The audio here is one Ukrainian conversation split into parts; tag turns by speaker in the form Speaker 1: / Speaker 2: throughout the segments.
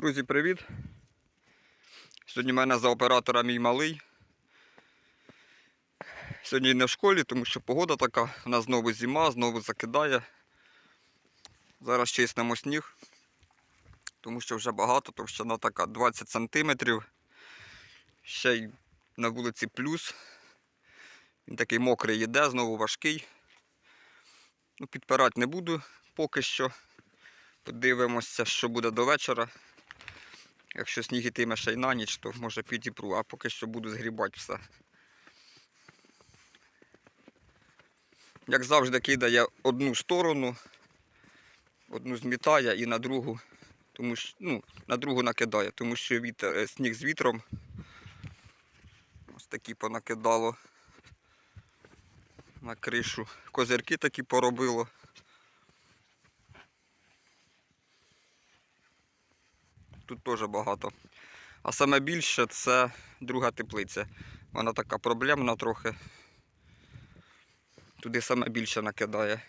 Speaker 1: Друзі, привіт! Сьогодні в мене за оператора мій малий. Сьогодні не в школі, тому що погода така, нас знову зима, знову закидає. Зараз чиснемо сніг, тому що вже багато, товщина така 20 см. Ще й на вулиці плюс. Він такий мокрий йде, знову важкий. Ну, підпирати не буду поки що. Подивимося, що буде до вечора. Якщо сніг ітиме ще й на ніч, то може підіпру, а поки що буду згрібати все. Як завжди, кидає одну сторону, одну змітає і на другу, тому що, ну, на другу накидає, тому що вітер, е, сніг з вітром. Ось такі понакидало на кришу. Козирки такі поробило. Тут теж багато. А саме більше це друга теплиця. Вона така проблемна трохи. Туди саме більше накидає.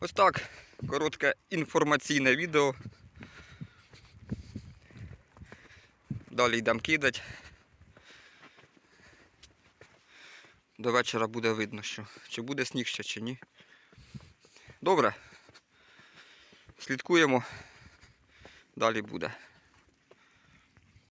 Speaker 1: Ось так. Коротке інформаційне відео. Далі йдемо кидати. До вечора буде видно, що чи буде сніг ще, чи ні. Добре. Слідкуємо далі буде.